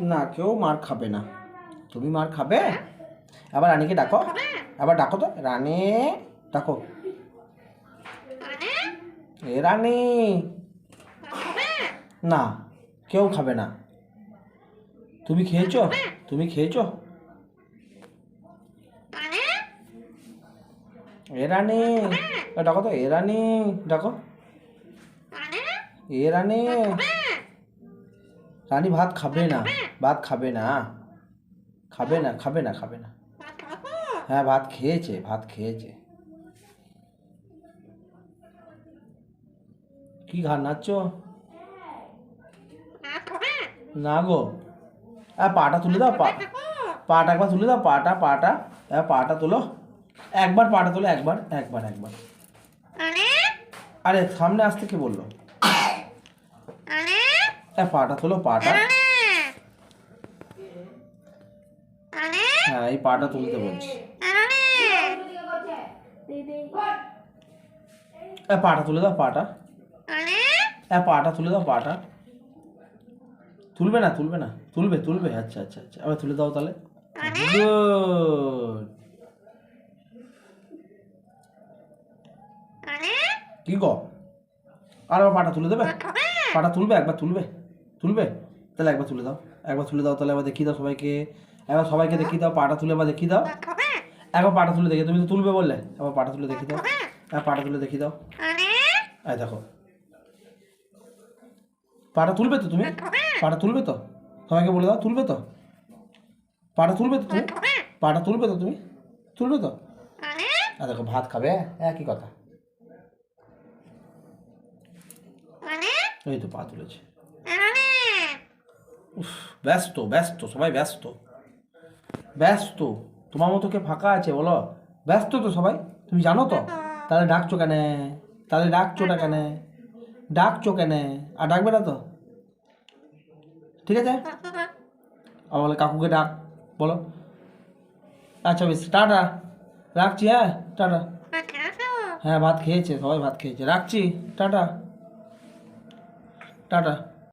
না, কেউ মার খাবে না। তুমি মার খাবে? আবার রানীকে ডাকো। আবার ডাকো তো। রানী, ডাকো। এ রানী। না, কেউ খাবে না। তুমি খেয়েছো? তুমি খেয়েছো? এরানি। ডাকো তো এরানি ডাকো। এ রানী রানী ভাত খাবে না। ভাত খাবে না। খাবে না খাবে না খাবে না। হ্যাঁ ভাত খেয়েছে ভাত খেয়েছে। কি ঘা নাচছো? না গো। হ্যাঁ পাটা তুলে দাও পা পাটা একবার তুলে দাও পাটা পাটা পাটা তুলো। একবার পাটা তুলো একবার একবার একবার। আরে সামনে আসতে কে বলল? হ্যাঁ পাটা তুলো পাটা। হ্যাঁ এই পাটা তুলতে বলছি। পাটা তুলে দাও পাটা। হ্যাঁ পাটা তুলে দাও পাটা। তুলবে না তুলবে না তুলবে তুলবে আচ্ছা আচ্ছা আচ্ছা আবার তুলে দাও তাহলে। কি গো? আর আবার পাটা তুলে দেবে? পাটা তুলবে একবার তুলবে তুলবে? তাহলে একবার তুলে দাও একবার তুলে দাও তাহলে আবার দেখিয়ে দাও সবাইকে। একবার সবাইকে দেখিয়ে দাও পাটা তুলে আবার দেখিয়ে দাও। একবার পাটা তুলে দেখি তুমি তো তুলবে বললে একবার পাটা তুলে দেখিয়ে দাও। একবার পাটা তুলে দেখিয়ে দাও। এই দেখো পাটা তুলবে তো তুমি? পাটা তুলবে তো? সবাইকে বলে দাও তুলবে তো? পাটা তুলবে তো তুমি? পাটা তুলবে তো তুমি? তুলবে তো? আর। দেখো ভাত খাবে একই কথা? এই তো পা তুলেছে। উফ, ব্যস্ত ব্যস্ত সবাই ব্যস্ত। ব্যস্ত তোমার মতো কে ফাঁকা আছে বলো? ব্যস্ত তো সবাই তুমি জানো তো? তাহলে ডাকছো কেন? তাহলে ডাকছো না কেন? ডাকছো কেন? আর ডাকবে না তো? ঠিক আছে? আর বলে, কাকুকে ডাক, বলো। আচ্ছা বেশ, টাটা। রাখছি হ্যাঁ? টাটা। হ্যাঁ ভাত খেয়েছে, সবাই ভাত খেয়েছে। রাখছি, টাটা। টাটা।